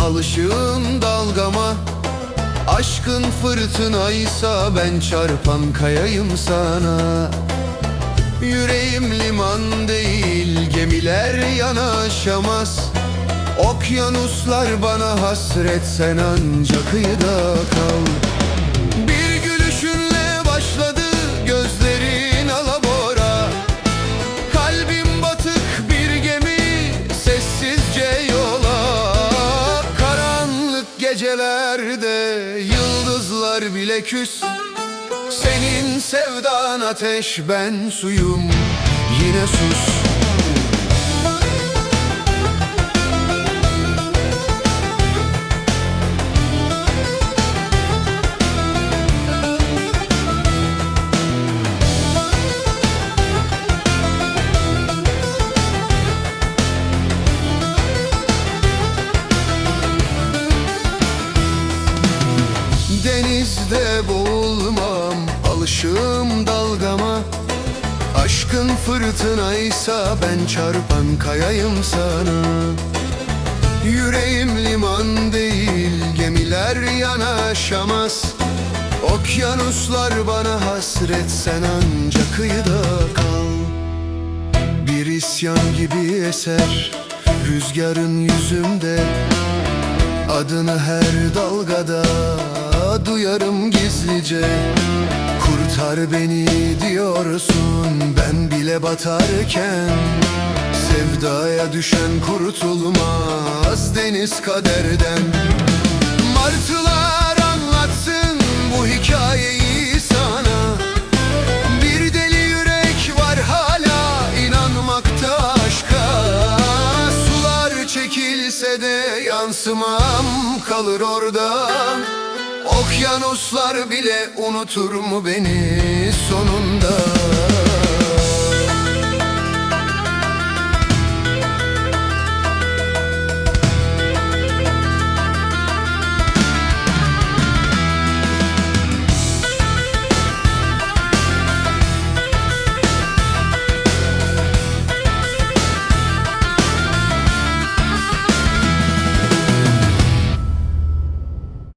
alışığın dalgama. Aşkın fırtınaysa ben çarpan kayayım sana. Yüreğim liman değil gemiler yanaşamaz. Okyanuslar bana hasret sen anca kıyıda kal gecelerde yıldızlar bile küs. Senin sevdan ateş ben suyum. Yine sus Denizde boğulmam Alışığım dalgama. Aşkın fırtınaysa ben çarpan kayayım sana. Yüreğim liman değil gemiler yanaşamaz. Okyanuslar bana hasret sen anca kıyıda kal. Bir isyan gibi eser rüzgarın yüzümde Adını her dalgada duyarım gizlice. Kurtar beni diyorsun ben bile batarken. Sevdaya düşen kurtulmaz deniz kaderden çekilse de yansımam kalır orada. Okyanuslar bile unutur mu beni sonunda